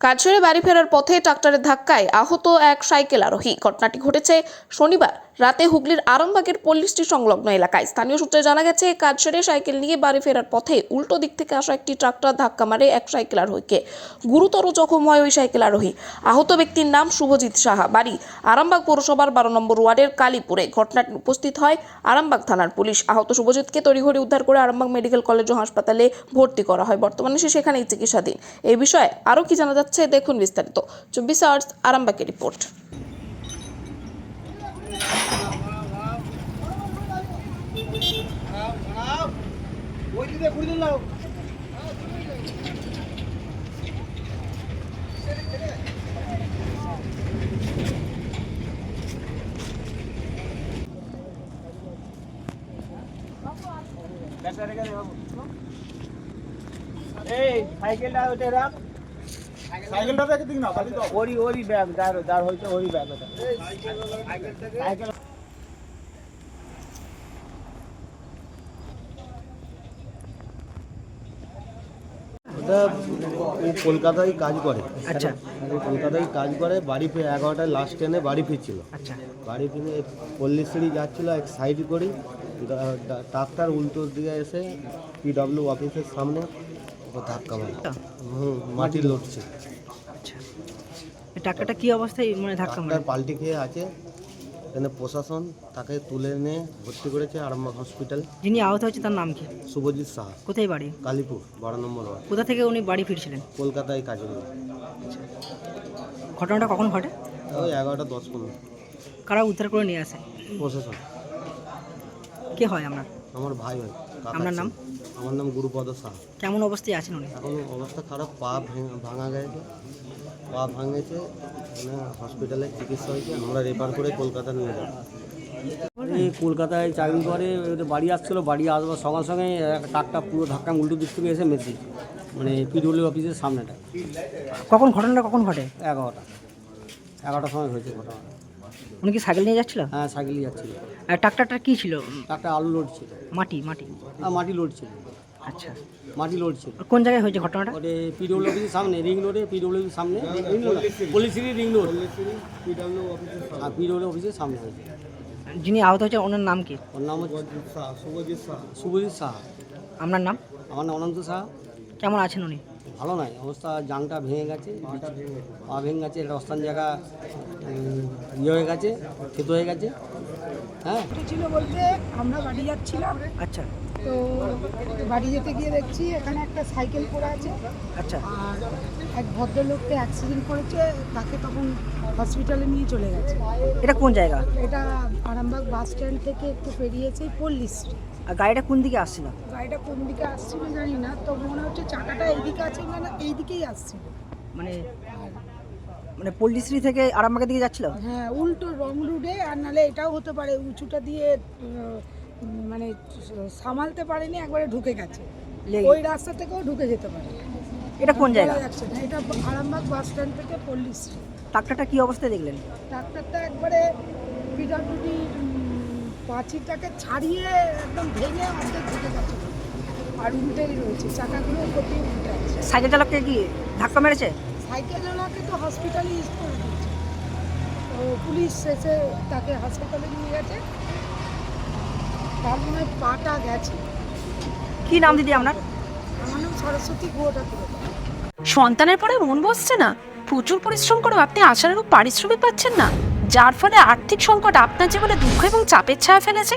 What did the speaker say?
কাজ সেরে বাড়ি ফেরার পথে ট্রাক্টরের ধাক্কায় আহত এক সাইকেল আরোহী। ঘটনাটি ঘটেছে শনিবার রাতে হুগলির আরামবাগের পল্লিশটি সংলগ্ন এলাকায়। স্থানীয় সূত্রে জানা গেছে কাজ সেরে সাইকেল নিয়ে বাড়ি ফেরার পথে উল্টো দিক থেকে আসা একটি ট্রাক্টর ধাক্কা মারে এক সাইকেল আরোহীকে। গুরুতর জখম হয় ওই সাইকেল আরোহী। আহত ব্যক্তির নাম শুভজিৎ সাহা। বাড়ি আরামবাগ পৌরসভার বারো নম্বর ওয়ার্ডের কালীপুরে। ঘটনাটি উপস্থিত হয় আরামবাগ থানার পুলিশ। আহত শুভজিৎকে তড়িঘড়ি উদ্ধার করে আরামবাগ মেডিকেল কলেজ ও হাসপাতালে ভর্তি করা হয়। বর্তমানে সে সেখানেই চিকিৎসাধীন। এই বিষয়ে আরও কি জানা যাচ্ছে, দেখুন বিস্তারিত। চব্বিশ আওয়ার্স আরামবাগের রিপোর্ট। এই সাইকেলটা ওটা রাখ। সাইকেলটা রেখে দিক না ওরি ওরি ব্যাগ যার যার হয়েছে ওরি ব্যাগ ওটা। সাইকেল ওটা ও কলকাতায় কাজ করে। আচ্ছা। কলকাতায় কাজ করে বাড়ি ফিরে এগারোটায় লাস্ট ট্রেনে বাড়ি ফিরছিল। আচ্ছা। বাড়ি ফিরে পল্লীশ্রী যাচ্ছিল এক সাইড করি ডাক্তার উল্টোর দিকে এসে পিডব্লিউ অফিসের সামনে ধাক্কা মারে হুম মাটি লড়ছে আচ্ছা। টাকাটা কি অবস্থায় মানে ধাক্কা মারে পাল্টি খেয়ে আছে। এখানে প্রশাসন তাকে তুলে নিয়ে ভর্তি করেছে আরামবাগ হসপিটাল যিনি আহত হয়েছে তার নাম কি? শুভজিৎ সাহা। কোথায় বাড়ি? কালীপুর বারো নম্বর ওয়ার্ড। কোথা থেকে উনি বাড়ি ফিরছিলেন? কলকাতায় কাজ ঘটনাটা কখন ঘটে? ওই এগারোটা দশ পনেরো। কারা উদ্ধার করে নিয়ে আসে? প্রশাসন। কে হয় আপনার? আমার ভাই হয় আপনার নাম? আমার নাম গুরুপদ সাহা। কেমন অবস্থায় আছেন উনি? এখন অবস্থা খারাপ পা ভেঙে- ভাঙা গেছে। পা ভাঙেছে এখানে হসপিটালে চিকিৎসা হয়েছে আমরা রেফার করে কলকাতা নিয়ে যাব। এই কলকাতায় চাকরি করে বাড়ি আসছিল বাড়ি আসবার সঙ্গে সঙ্গে টাকটা পুরো ধাক্কা উল্টো দিক থেকে এসে মেসি মানে পিডব্লিউ অফিসের সামনেটা। কখন ঘটনাটা কখন ঘটে? এগারোটা। এগারোটার সময় হয়েছে ঘটনা উনি কি সাইকেল নিয়ে যাচ্ছিল? হ্যাঁ সাইকেল নিয়ে যাচ্ছিল। আর ট্রাক্টরটা কি ছিল? টাকটা আলু লোড ছিল। মাটি মাটি। আর মাটি লোড ছিল। আচ্ছা। মাটি লোড কোন জায়গায় হয়েছে ঘটনাটা? ওটা পিডব্লিউ অফিসের সামনে রিং রোডে পিডব্লিউ সামনে পলিসিরি রিং রোড আর পিডব্লিউ অফিসের সামনে। হয়েছে। যিনি আহত হয়েছে ওনার নাম কি? ওর নাম হচ্ছে শুভজিৎ সাহা শুভজিৎ আপনার নাম? আমার নাম অনন্ত সাহা কেমন আছেন উনি? ভালো নয় অবস্থা জাংটা ভেঙে গেছে। পা ভেঙে গেছে একটা অস্থান জায়গা ইয়ে হয়ে গেছে থেতো হয়ে গেছে। হ্যাঁ। ছিল বলতে আমরা বাড়ি যাচ্ছিলাম। আচ্ছা। তো বাড়ি যেতে গিয়ে দেখছি এখানে একটা সাইকেল পড়ে আছে। আচ্ছা। আর এক ভদ্রলোককে অ্যাক্সিডেন্ট করেছে তাকে তখন হসপিটালে নিয়ে চলে গেছে। এটা কোন জায়গা? এটা আরামবাগ বাস স্ট্যান্ড থেকে একটু পেরিয়েছে পল্লী স্ট্রিট আর গাড়িটা কোন দিকে আসছিল? গাড়িটা কোন দিকে আসছিল জানি না তো মনে হচ্ছে চাকাটা এইদিকে আছে না না এইদিকেই আসছিল। মানে মানে পল্লীশ্রী থেকে আরামবাগের দিকে যাচ্ছিল? হ্যাঁ উল্টো রং রুটে আর নালে এটাও হতে পারে উঁচুটা দিয়ে মানে সামালতে পারেনি একবারে ঢুকে গেছে। ওই রাস্তা থেকেও ঢুকে যেতে পারে। এটা কোন জায়গা। এটা আরামবাগ বাস স্ট্যান্ড থেকে পল্লী স্ট্রিট ট্রাক্টরটা কি অবস্থায় দেখলেন? ডাক্তারটা একবারে পিডাব্লিউডি পাঁচিরটাকে ছাড়িয়ে একদম ভেঙে অর্ধেক ঢুকে গেছে। আর উল্টেই রয়েছে চাকাগুলো উপর উল্টে আছে। সাইকেল চালককে কি ধাক্কা মেরেছে? সাইকেলওয়ালাকে তো হসপিটালে ইউজ করে দিচ্ছে। তো পুলিশ এসে তাকে হাসপাতালে নিয়ে গেছে। তার মনে পাটা গেছে। কি নাম দিদি আপনার? আমার নাম সরস্বতী গুয়োটা করে। সন্তানের পরে মন বসছে না। প্রচুর পরিশ্রম করেও আপনি আশানুরূপ পারিশ্রমিক পাচ্ছেন না। যার ফলে আর্থিক সংকট আপনার জীবনে দুঃখ এবং চাপের ছায়া ফেলেছে।